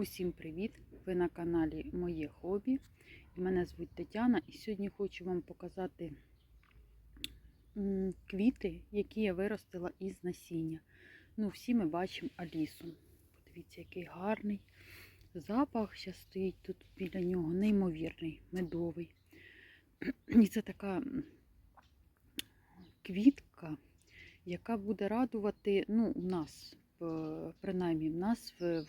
Усім привіт! Ви на каналі Моє Хобі. Мене звуть Тетяна, і сьогодні хочу вам показати квіти, які я виростила із насіння. Ну, всі ми бачимо Алісу. Подивіться, який гарний запах ще стоїть тут біля нього, неймовірний, медовий. І це така квітка, яка буде радувати ну, нас принаймні в нас в,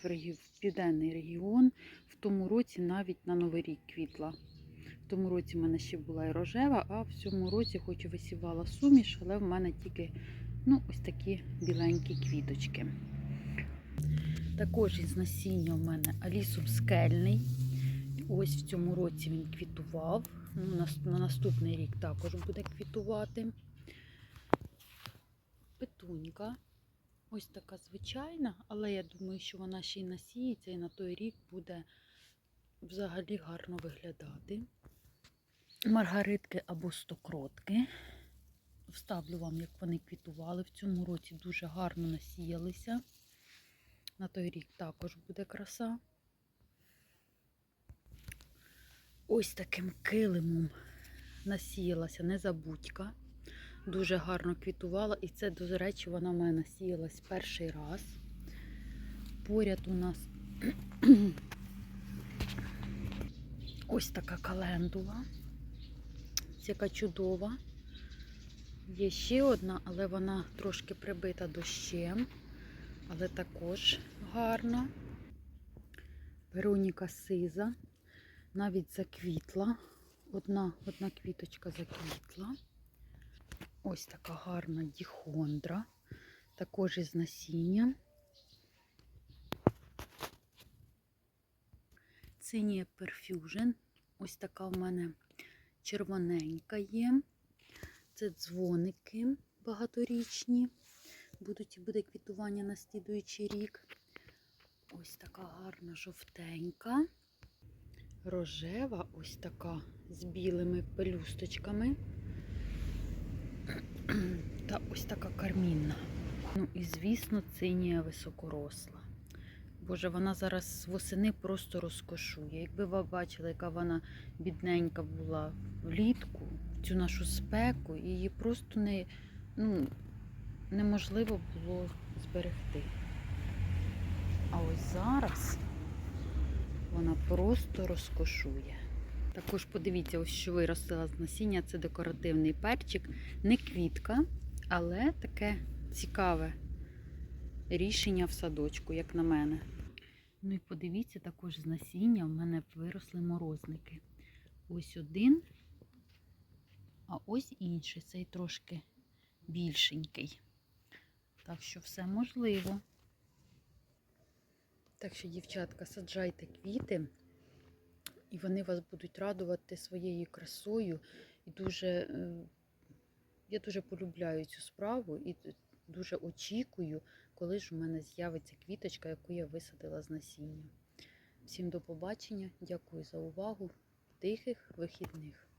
південний регіон в тому році навіть на Новий рік квітла. В тому році в мене ще була і рожева, а в цьому році хоч і висівала суміш, але в мене тільки ну, ось такі біленькі квіточки. Також із насіння в мене алісум скельний. Ось в цьому році він квітував. Ну, на наступний рік також буде квітувати. Петунька. Ось така звичайна, але я думаю, що вона ще й насіється і на той рік буде взагалі гарно виглядати. Маргаритки або стокротки. Вставлю вам, як вони квітували. В цьому році дуже гарно насіялися. На той рік також буде краса. Ось таким килимом насіялася незабудька. Дуже гарно квітувала, і це, до речі, вона в мене насіялась перший раз. Поряд у нас ось така календула, яка чудова. Є ще одна, але вона трошки прибита дощем, але також гарна. Вероніка сиза, навіть заквітла. Одна, одна квіточка заквітла. Ось така гарна діхондра, також із насіння. Цинія Perfusion. Ось така в мене червоненька є. Це дзвоники багаторічні. Будуть буде квітування на слідуючий рік. Ось така гарна жовтенька. Рожева, ось така з білими пелюсточками. Ось така кармінна. Ну і, звісно, цинія високоросла. Боже, вона зараз з восени просто розкошує. Якби ви бачили, яка вона бідненька була влітку, цю нашу спеку, її просто не, ну, неможливо було зберегти. А ось зараз вона просто розкошує. Також подивіться, ось що виростила з насіння. Це декоративний перчик. Не квітка, але таке цікаве рішення в садочку, як на мене. Ну і подивіться, також з насіння в мене виросли морозники. Ось один, а ось інший. Цей трошки більшенький. Так що все можливо. Так що, дівчатка, саджайте квіти. І вони вас будуть радувати своєю красою. І дуже, е, я дуже полюбляю цю справу і дуже очікую, коли ж у мене з'явиться квіточка, яку я висадила з насіння. Всім до побачення, дякую за увагу. Тихих вихідних.